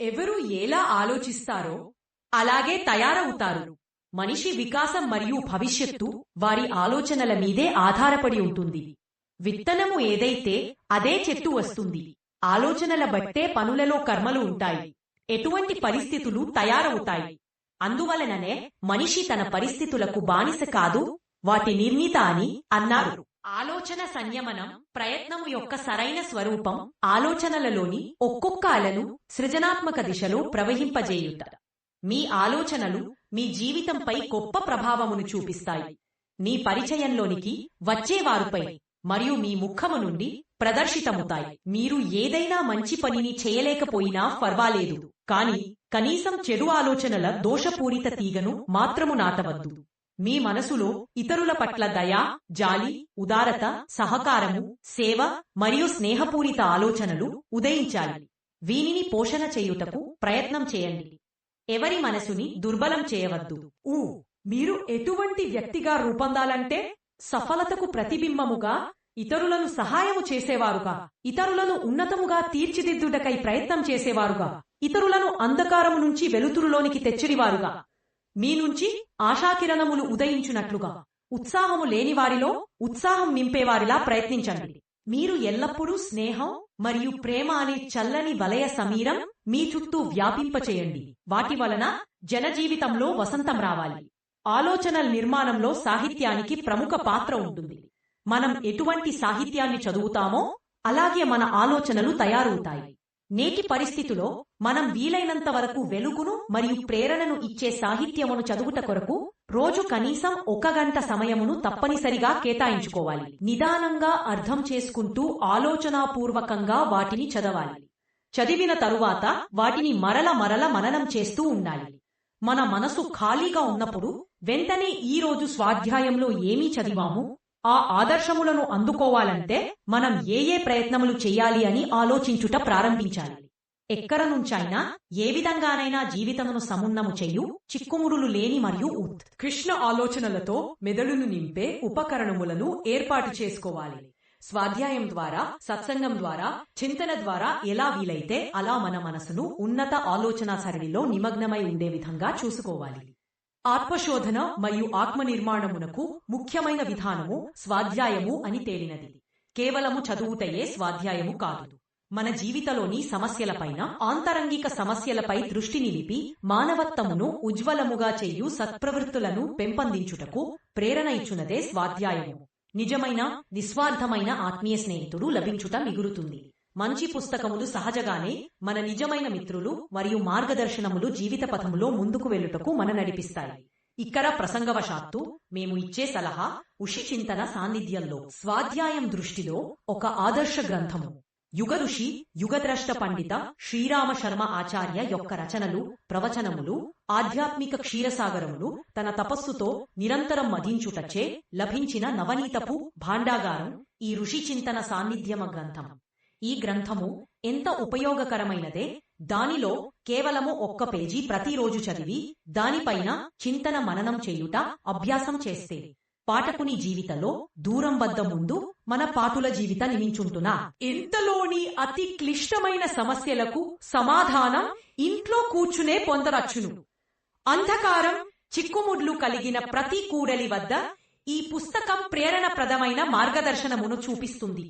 ఎవరు ఎలా ఆలోచిస్తారో అలాగే తయారవుతారు. మనిషి వికాసం మరియు భవిష్యత్తు వారి ఆలోచనల మీదే ఆధారపడి ఉంటుంది. విత్తనము ఏదైతే అదే చెట్టు వస్తుంది. ఆలోచనల బట్టే పనులలో కర్మలు ఉంటాయి. ఎటువంటి పరిస్థితులు తయారవుతాయి. అందువలననే మనిషి తన పరిస్థితులకు బానిస కాదు వాటి నిర్ణీత అని అన్నారు. ఆలోచన సంయమనం ప్రయత్నము యొక్క సరైన స్వరూపం ఆలోచనలలోని ఒక్కొక్క అలను సృజనాత్మక దిశలో ప్రవహింపజేయుట. మీ ఆలోచనలు మీ జీవితంపై గొప్ప ప్రభావమును చూపిస్తాయి. నీ పరిచయంలోనికి వచ్చేవారుపై మరియు మీ ముఖము నుండి ప్రదర్శితముతాయి మీరు ఏదైనా మంచి పనిని చేయలేకపోయినా పర్వాలేదు కాని కనీసం చెడు ఆలోచనల దోషపూరిత తీగను మాత్రము నాటవద్దు. మీ మనసులో ఇతరుల పట్ల దయ జాలి ఉదారత సహకారము సేవ మరియు స్నేహపూరిత ఆలోచనలు ఉదయించాలి. వీనిని పోషణ చేయుటకు ప్రయత్నం చేయండి. ఎవరి మనసుని దుర్బలం చేయవద్దు. ఊ. మీరు ఎటువంటి వ్యక్తిగా రూపొందాలంటే సఫలతకు ప్రతిబింబముగా ఇతరులను సహాయము చేసేవారుగా ఇతరులను ఉన్నతముగా తీర్చిదిద్దుటకై ప్రయత్నం చేసేవారుగా ఇతరులను అంధకారము నుంచి వెలుతురులోనికి తెచ్చిడివారుగా మీ నుంచి ఆశాకిరణములు ఉదయించునట్లుగా. ఉత్సాహము లేని వారిలో ఉత్సాహం నింపేవారిలా ప్రయత్నించండి. మీరు ఎల్లప్పుడూ స్నేహం మరియు ప్రేమ అనే చల్లని వలయ సమీరం మీ చుట్టూ వ్యాపింపచేయండి. వాటి వలన జనజీవితంలో వసంతం రావాలి. ఆలోచనల నిర్మాణంలో సాహిత్యానికి ప్రముఖ పాత్ర ఉంటుంది. మనం ఎటువంటి సాహిత్యాన్ని చదువుతామో అలాగే మన ఆలోచనలు తయారవుతాయి. నేటి పరిస్థితిలో మనం వీలైనంత వరకు వెలుగును మరియు ప్రేరణను ఇచ్చే సాహిత్యమును చదువుట కొరకు రోజు కనీసం ఒక గంట సమయమును తప్పనిసరిగా కేటాయించుకోవాలి. నిదానంగా అర్థం చేసుకుంటూ ఆలోచనాపూర్వకంగా వాటిని చదవాలి. చదివిన తరువాత వాటిని మరల మరల మననం చేస్తూ ఉండాలి. మన మనసు ఖాళీగా ఉన్నప్పుడు వెంటనే ఈ రోజు స్వాధ్యాయంలో ఏమీ చదివాము? ఆ ఆదర్శములను అందుకోవాలంటే మనం ఏ ఏ ప్రయత్నములు చెయ్యాలి అని ఆలోచించుట ప్రారంభించాలి. ఎక్కడ నుంచైనా ఏ విధంగానైనా జీవితమును సమున్నము చెయ్యు చిక్కుముడులు లేని మరియు ఉత్ కృష్ణ ఆలోచనలతో మెదడును నింపే ఉపకరణములను ఏర్పాటు చేసుకోవాలి. స్వాధ్యాయం ద్వారా సత్సంగం ద్వారా చింతన ద్వారా ఎలా వీలైతే అలా మన మనసును ఉన్నత ఆలోచన సరళిలో నిమగ్నమై ఉండే విధంగా చూసుకోవాలి. ఆత్మశోధన మరియు ఆత్మ నిర్మాణమునకు ముఖ్యమైన విధానము స్వాధ్యాయము అని తేలినది. కేవలము చదువుతయే స్వాధ్యాయము కాదు. మన జీవితలోని సమస్యలపైన ఆంతరంగిక సమస్యలపై దృష్టి నిలిపి మానవత్వమును ఉజ్వలముగా చేయు సత్ప్రవృత్తులను పెంపొందించుటకు ప్రేరణ ఇచ్చునదే స్వాధ్యాయము. నిజమైన నిస్వార్థమైన ఆత్మీయ స్నేహితుడు లభించుట మిగులుతుంది మంచి పుస్తకములు సహజగానే మన నిజమైన మిత్రులు మరియు మార్గదర్శనములు జీవిత పథములో ముందుకు వెళ్ళుటకు మన నడిపిస్తాయి. ఇక్కడ ప్రసంగవశాత్తు మేము ఇచ్చే సలహా ఉషి చింతన సాన్నిధ్యంలో స్వాధ్యాయం దృష్టిలో ఒక ఆదర్శ గ్రంథము. యుగ ఋషి యుగద్రష్ట పండిత శ్రీరామ శర్మ ఆచార్య యొక్క రచనలు ప్రవచనములు ఆధ్యాత్మిక క్షీరసాగరములు తన తపస్సుతో నిరంతరం మధించుటచే లభించిన నవనీతపు భాండాగారం ఈ ఋషి చింతన సాన్నిధ్యమ గ్రంథం. ఈ గ్రంథము ఎంత ఉపయోగకరమైనదే? దానిలో కేవలము ఒక్క పేజీ ప్రతిరోజు చదివి దానిపైన చింతన మననం చేయుట అభ్యాసం చేస్తే పాఠకుని జీవితంలో దూరం వద్ద ముందు మన పాటుల జీవిత నిమించుంటున్నా ఇంతలోని అతి క్లిష్టమైన సమస్యలకు సమాధానం ఇంట్లో కూర్చునే పొందరచ్చును అంధకారం చిక్కుముడ్లు కలిగిన ప్రతి కూడలి వద్ద ఈ పుస్తకం ప్రేరణప్రదమైన మార్గదర్శనమును చూపిస్తుంది.